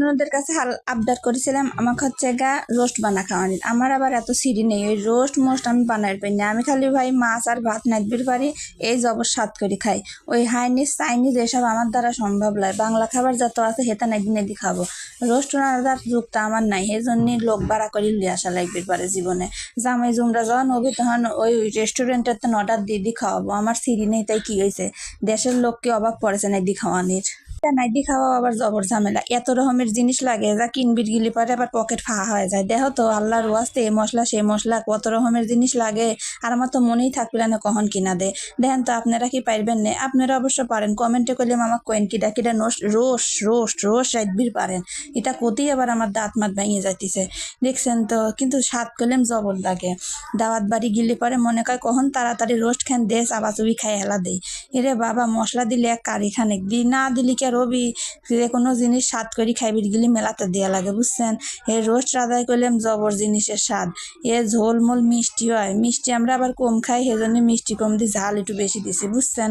আপনাদের কাছে হাল আবদার করেছিলাম, আমাকে হচ্ছে গা রোস্ট বানা খাওয়ানি। আমার আবার এত সিঁড়ি নেই, ওই রোস্ট মোস্ট আমি বানাই পারি না। আমি খালি ভাই মাছ আর ভাত নাচবির পারি, এই জবর স্বাদ করে খাই। ওই হাইনিজ চাইনিজ এসব আমার দ্বারা সম্ভব নয় বাংলা খাবার যত আছে হেতা নাকি নাকি খাব। রোস্ট রান্নার যুক্ত আমার নাই সেই জন্যই লোক ভাড়া করে লিয়ে আসা লাগবে পারে জীবনে। জামাই জুমরা যখন হবি তখন ওই রেস্টুরেন্টের তো অর্ডার দিয়ে দিয়ে খাওয়াবো। আমার সিঁড়ি নেই, তাই কি হয়েছে দেশের লোককে অভাব পড়েছে নাকি খাওয়ানির? নাইটি খাওয়া আবার জবর ঝামেলা। এত রকমের জিনিস লাগে যা কিনবির গিলি পরে আবার পকেট ফাঁকা হয়ে যায়। দেখো তো, আল্লাহর ওয়াস্তে এই মশলা সেই মশলা, কত রকমের জিনিস লাগে। আর আমার তো মনেই থাকবে না কখন কিনা দে। দেখেন তো, আপনারা কি পারবেন না? আপনারা অবশ্য পারেন। কমেন্টে করলে আমার কোয়েন কিটা কিটা নোস- রোস রোস্ট রোস রাইটবির পারেন। এটা কতেই আবার আমার দাঁত মাত ভেঙে যাইতেছে। দেখছেন তো, কিন্তু স্বাদ করলেম জবর লাগে। দাওয়াত বাড়ি গিলি পরে মনে কয়, কখন তাড়াতাড়ি রোস্ট খান দেশ আবার চুবি খাই হেলা দেই? এরে বাবা, মশলা দিলে এক কারি খানেক দি না দিলি কে রবি যে কোনো জিনিস স্বাদ করি খাইবির গিলি মেলাতে দেয়া লাগে, বুঝছেন? এ রোস্ট আদায় করলাম জবর জিনিসের স্বাদ। এ ঝোলমোল মিষ্টি হয়। মিষ্টি আমরা আবার কম খাই, সেজন্য মিষ্টি কম দিই ঝাল একটু বেশি দিছি, বুঝছেন?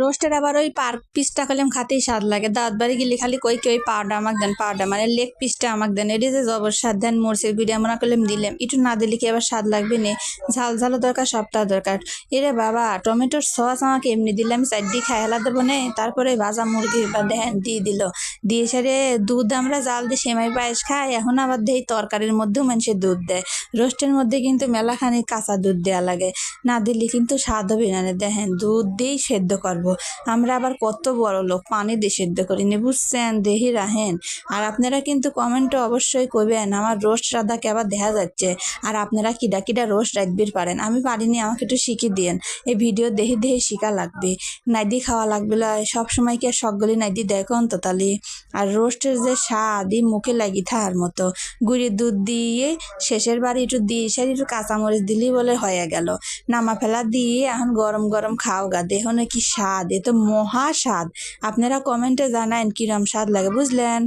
রোস্টের আবার ওই পার পিসটা করলাম, খাতেই স্বাদ লাগে। দাঁত বাড়ি গেলে খালি কই কেউ পাউডার আমাক দেন পাউডার মানে লেগ পিসটা আমাকে দেন। এটি যে জবর স্বাদ, দেন মরচের গুড়ি আমরা করলাম, দিলাম। একটু না দিলে কি আবার স্বাদ লাগবে না? ঝাল ঝালও দরকার সবটা দরকার। এরে বাবা, টমেটোর সস আমাকে এমনি দিলে আমি দিয়ে খাই হেলা দেবো নে? তারপরে ভাজা মুরগি বা দিয়ে দিল। দিয়ে সেরে দুধ আমরা জাল দিয়ে সেমাই পায়েস খাই। এখন আবার দেই তরকারির মধ্যেও মানুষের দুধ দেয়। রোস্টের মধ্যে কিন্তু মেলাখানি কাঁচা দুধ দেওয়া লাগে। না দিলে কিন্তু স্বাদ হবে না। দেখেন, দুধ দিয়েই সেদ্ধ করব। আমরা আবার কত বড় লোক, পানি দিয়ে সেদ্ধ করিনি বুঝছেন? দেহি রাহেন। আর আপনারা কিন্তু কমেন্টে অবশ্যই করবেন আমার রোস্ট রাধাকে আবার দেখা যাচ্ছে। আর আপনারা কিডা কিডা রোস্ট রাখবির পারেন। আমি পারিনি, আমাকে একটু শিখিয়ে দিয়েন। এই ভিডিও দেখে দেখে শিখা লাগবে। নাইদি খাওয়া লাগবে সব সময় কি আর সবগুলি নাইদি দেখুন তো তালি আর রোস্টের যে স্বাদ মুখে লাগি থাকার মতো। গুড়ি দুধ দিয়ে শেষের বার একটু দিয়ে সারি একটু কাঁচামরিচ দিলি বলে হয়ে গেল। নামা ফেলা দিয়ে এখন গরম গরম খাও গা। দেহ নাকি স্বাদ, এ তো মহা স্বাদ। আপনারা কমেন্টে জানান কিরম স্বাদ লাগে, বুঝলেন?